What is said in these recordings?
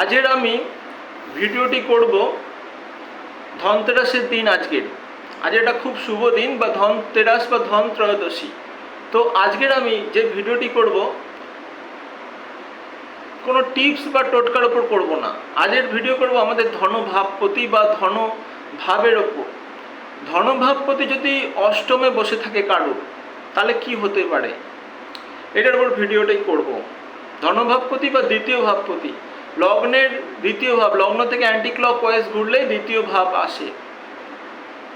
আজের আমি ভিডিওটি করব ধনতেরাসের দিন আজকের। আজ এটা খুব শুভ দিন বা ধনতেরাস বা ধন ত্রয়োদশী তো আজকের আমি যে ভিডিওটি করব, কোনো টিপস বা টোটকার ওপর করব না। আজের ভিডিও করব আমাদের ধনভাবপতি বা ধন ভাবের ওপর। ধনভাবপতি যদি অষ্টমে বসে থাকে কারুর, তাহলে কি হতে পারে? এটার উপর ভিডিওটাই করব। ধনভাবপতি বা দ্বিতীয় ভাবপতি লগ্নের দ্বিতীয় ভাব, লগ্ন থেকে অ্যান্টি ক্লক ওয়াইজ দ্বিতীয় ভাব আসে।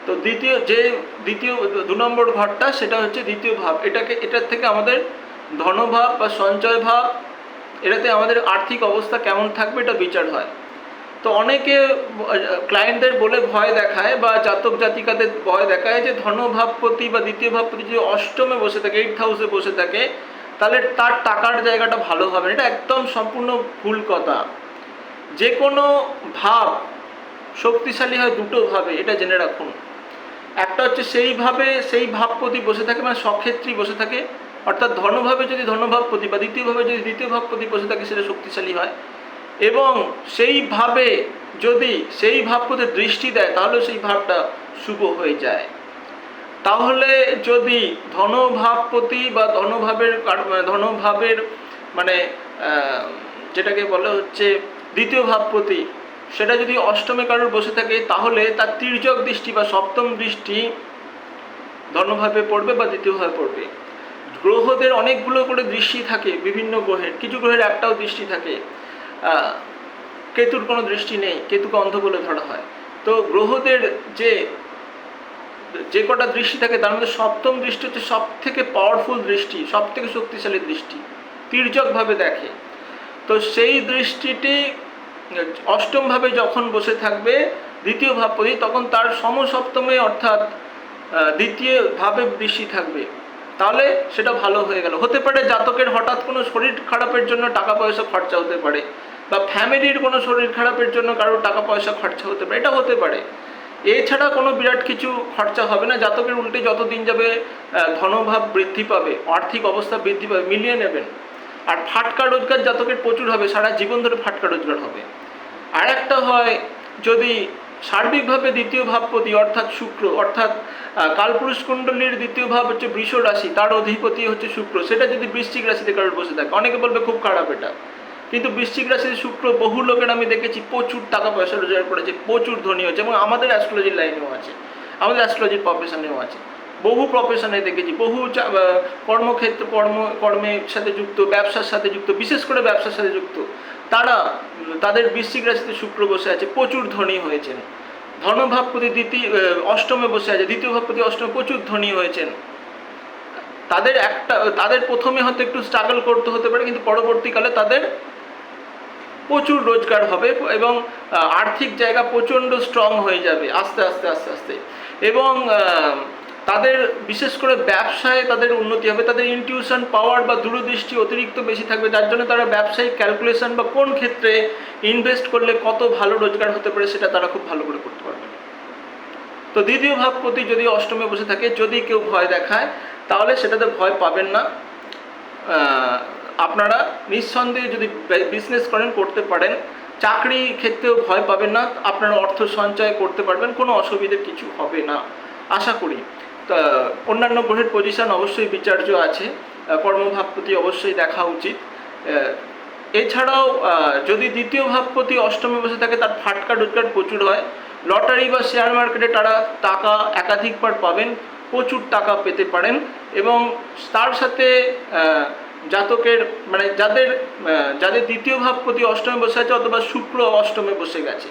তো দ্বিতীয়, যে দ্বিতীয়, দু নম্বর ঘরটা, সেটা হচ্ছে দ্বিতীয় ভাব। এটাকে, এটার থেকে আমাদের ধনভাব বা সঞ্চয় ভাব, এটাতে আমাদের আর্থিক অবস্থা কেমন থাকবে এটা বিচার হয়। তো অনেকে ক্লায়েন্টদের বলে ভয় দেখায় বা জাতক জাতিকাদের ভয় দেখায় যে ধনভাবপতি বা দ্বিতীয় ভাবপতি যদি অষ্টমে বসে থাকে এইট হাউসে বসে থাকে তাহলে তার টাকার জায়গাটা ভালো হবে না। এটা একদম সম্পূর্ণ ভুল কথা। যে কোনো ভাব শক্তিশালী হয় দুটো ভাবে, এটা জেনে রাখুন। একটা হচ্ছে সেইভাবে, সেই ভাবপতি বসে থাকে মানে সক্ষেত্রী বসে থাকে। অর্থাৎ ধনভাবে যদি ধনভাবপতি বা দ্বিতীয়ভাবে যদি দ্বিতীয় ভাব ভাবপতি বসে থাকে, সেটা শক্তিশালী হয়। এবং সেইভাবে যদি সেই ভাবপতি দৃষ্টি দেয়, তাহলে সেই ভাবটা শুভ হয়ে যায়। তাহলে যদি ধনভাবপতি বা ধনভাবের কার- ধনভাবের মানে যেটাকে বলা হচ্ছে দ্বিতীয় ভাবপতি সেটা যদি অষ্টমে কারোর বসে থাকে, তাহলে তার তির্যক দৃষ্টি বা সপ্তম দৃষ্টি ধনভাবে পড়বে বা দ্বিতীয়ভাবে পড়বে। গ্রহদের অনেকগুলো করে দৃষ্টি থাকে বিভিন্ন গ্রহের, কিছু গ্রহের একটাও দৃষ্টি থাকে। কেতুর কোনো দৃষ্টি নেই, কেতুকে অন্ধ বলে ধরা হয়। তো গ্রহদের যে যে কটা দৃষ্টি থাকে, তার মধ্যে সপ্তম দৃষ্টি হচ্ছে সব থেকে পাওয়ারফুল দৃষ্টি সব থেকে শক্তিশালী দৃষ্টি, তির্যকভাবে দেখে। তো সেই দৃষ্টিটি অষ্টমভাবে যখন বসে থাকবে, দ্বিতীয় ভাবপতি তখন তার সমসপ্তমে অর্থাৎ দ্বিতীয় ভাবে দৃষ্টি থাকবে। তাহলে সেটা ভালো হয়ে গেল। হতে পারে জাতকের হঠাৎ কোনো শরীর খারাপের জন্য টাকা পয়সা খরচা হতে পারে, বা ফ্যামিলির কোনো শরীর খারাপের জন্য কারোর টাকা পয়সা খরচা হতে পারে, এটা হতে পারে। এছাড়া কোনো বিরাট কিছু খরচা হবে না। জাতকের উল্টে যত দিন যাবে ধনভাব বৃদ্ধি পাবে, আর্থিক অবস্থা বৃদ্ধি পাবে, মিলিয়ে নেবেন। আর ফাটকা রোজগার জাতকের প্রচুর হবে, সারা জীবন ধরে ফাটকা রোজগার হবে। আর একটা হয়, যদি সার্বিকভাবে দ্বিতীয় ভাবপতি অর্থাৎ শুক্র, অর্থাৎ কালপুরুষ কুণ্ডলীর দ্বিতীয় ভাব হচ্ছে বৃষ রাশি, তার অধিপতি হচ্ছে শুক্র। সেটা যদি বৃশ্চিক রাশিতে কারোর বসে থাকে, অনেকে বলবে খুব খারাপ এটা। কিন্তু বৃশ্চিক রাশির শুক্র বহু লোকের আমি দেখেছি প্রচুর টাকা পয়সা রোজগার করেছে, প্রচুর ধনী হয়েছে এবং আমাদের অ্যাস্ট্রোলজির লাইনেও আছে, আমাদের অ্যাস্ট্রোলজির প্রফেশনেও আছে। বহু প্রফেশনে দেখেছি, বহু কর্মক্ষেত্র, কর্ম কর্মের সাথে যুক্ত, ব্যবসার সাথে যুক্ত, বিশেষ করে ব্যবসার সাথে যুক্ত, তারা, তাদের বৃশ্চিক রাশিতে শুক্র বসে আছে, প্রচুর ধনী হয়েছেন। ধনভাবপতি দ্বিতীয় অষ্টমে বসে আছে, দ্বিতীয় ভাবপতি অষ্টমে প্রচুর ধনী হয়েছেন। তাদের একটা, তাদের প্রথমে হয়তো একটু স্ট্রাগল করতে হতে পারে, কিন্তু পরবর্তীকালে তাদের প্রচুর রোজগার হবে এবং আর্থিক জায়গা প্রচণ্ড স্ট্রং হয়ে যাবে আস্তে আস্তে আস্তে আস্তে। এবং তাদের বিশেষ করে ব্যবসায় তাদের উন্নতি হবে। তাদের ইনটিউশন পাওয়ার বা দূরদৃষ্টি অতিরিক্ত বেশি থাকবে। যার জন্য তারা ব্যবসায়িক ক্যালকুলেশন বা কোন ক্ষেত্রে ইনভেস্ট করলে কত ভালো রোজগার হতে পারে সেটা তারা খুব ভালো করে করতে পারবে। তো দ্বিতীয় ভাবপতি যদি অষ্টমে বসে থাকে, যদি কেউ ভয় দেখায়, তাহলে সেটাতে ভয় পাবেন না। আপনারা নিঃসন্দেহে যদি বিজনেস করেন, করতে পারেন। চাকরি ক্ষেত্রেও ভয় পাবেন না। আপনারা অর্থ সঞ্চয় করতে পারবেন, কোনো অসুবিধে কিছু হবে না। আশা করি। অন্যান্য গ্রহের পজিশন অবশ্যই বিচার্য আছে। কর্মভাবপতি অবশ্যই দেখা উচিত। এছাড়াও যদি দ্বিতীয় ভাবপতি অষ্টমে বসে থাকে, তার ফাটকা রোজগার প্রচুর হয়। লটারি বা শেয়ার মার্কেটে তারা টাকা একাধিকবার পাবেন, প্রচুর টাকা পেতে পারেন। এবং তার সাথে জাতকের মানে যাদের যাদের দ্বিতীয় ভাব প্রতি অষ্টমে বসে আছে অথবা শুক্র অষ্টমে বসে গেছে,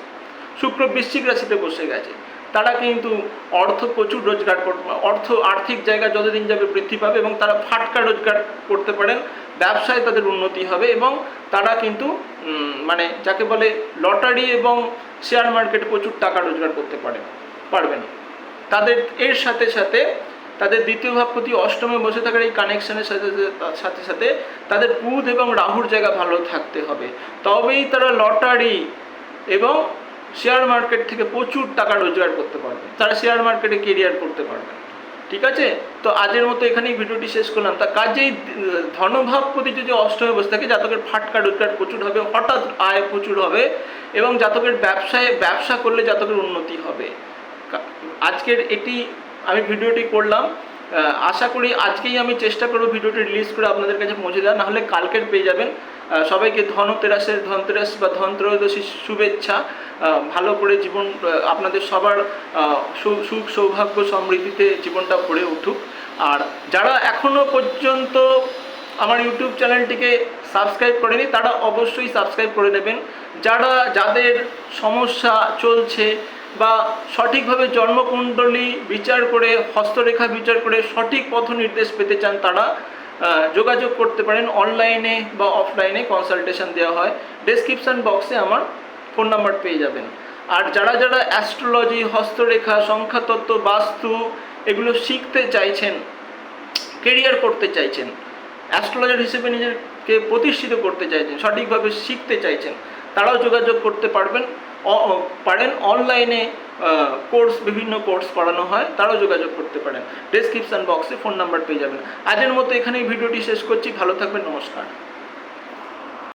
শুক্র বৃশ্চিক রাশিতে বসে গেছে, তারা কিন্তু অর্থ প্রচুর রোজগার অর্থ আর্থিক জায়গা যতদিন যাবে বৃদ্ধি পাবে এবং তারা ফাটকা রোজগার করতে পারেন, ব্যবসায় তাদের উন্নতি হবে এবং তারা কিন্তু মানে যাকে বলে লটারি এবং শেয়ার মার্কেটে প্রচুর টাকা রোজগার করতে পারেন পারবেন। তাদের, এর সাথে সাথে তাদের দ্বিতীয় ভাবপতি অষ্টমে বসে থাকার এই কানেকশনের সাথে সাথে- সাথে তাদের বুধ এবং রাহুর জায়গা ভালো থাকতে হবে। তবেই তারা লটারি এবং শেয়ার মার্কেট থেকে প্রচুর টাকা রোজগার করতে পারবে। তারা শেয়ার মার্কেটে কেরিয়ার করতে পারবে। ঠিক আছে? তো আজের মতো এখানেই ভিডিওটি শেষ করলাম। তা কাজেই আহ, ধনভাবপতি যদি অষ্টমে বসে থাকে জাতকের ফাটকা রোজগার প্রচুর হবে হঠাৎ আয় প্রচুর হবে এবং জাতকের ব্যবসায় ব্যবসা করলে জাতকের উন্নতি হবে। আজকের এটি আমি ভিডিওটি করলাম। আশা করি আজকেই আমি চেষ্টা করব ভিডিওটি রিলিজ করে আপনাদের কাছে পৌঁছে দেওয়া নাহলে কালকের পেয়ে যাবেন। সবাইকে ধনতেরাসের, ধনতেরাস বা ধনত্রয়োদশীর শুভেচ্ছা। ভালো করে জীবন আপনাদের সবার সুখ, সৌভাগ্য, সমৃদ্ধিতে জীবনটা ভরে উঠুক। আর যারা এখনও পর্যন্ত আমার ইউটিউব চ্যানেলটিকে সাবস্ক্রাইব করেনি, তারা অবশ্যই সাবস্ক্রাইব করে নেবেন। যারা, যাদের সমস্যা চলছে বা সঠিকভাবে জন্মকুণ্ডলী বিচার করে, হস্তরেখা বিচার করে সঠিক পথ নির্দেশ পেতে চান তারা যোগাযোগ করতে পারেন অনলাইনে বা অফলাইনে কনসালটেশন দেওয়া হয়। ডেসক্রিপশন বক্সে আমার ফোন নাম্বার পেয়ে যাবেন। আর যারা যারা অ্যাস্ট্রোলজি হস্তরেখা, সংখ্যাতত্ত্ব, বাস্তু এগুলো শিখতে চাইছেন কেরিয়ার করতে চাইছেন অ্যাস্ট্রোলজার হিসেবে নিজেকে প্রতিষ্ঠিত করতে চাইছেন, সঠিকভাবে শিখতে চাইছেন, তারাও যোগাযোগ করতে পারবেন। পারেন অনলাইনে কোর্স বিভিন্ন কোর্স করানো হয়, তারাও যোগাযোগ করতে পারেন। ডেসক্রিপশান বক্সে ফোন নাম্বার পেয়ে যাবেন। আজের মতো এখানেই ভিডিওটি শেষ করছি। ভালো থাকবেন, নমস্কার।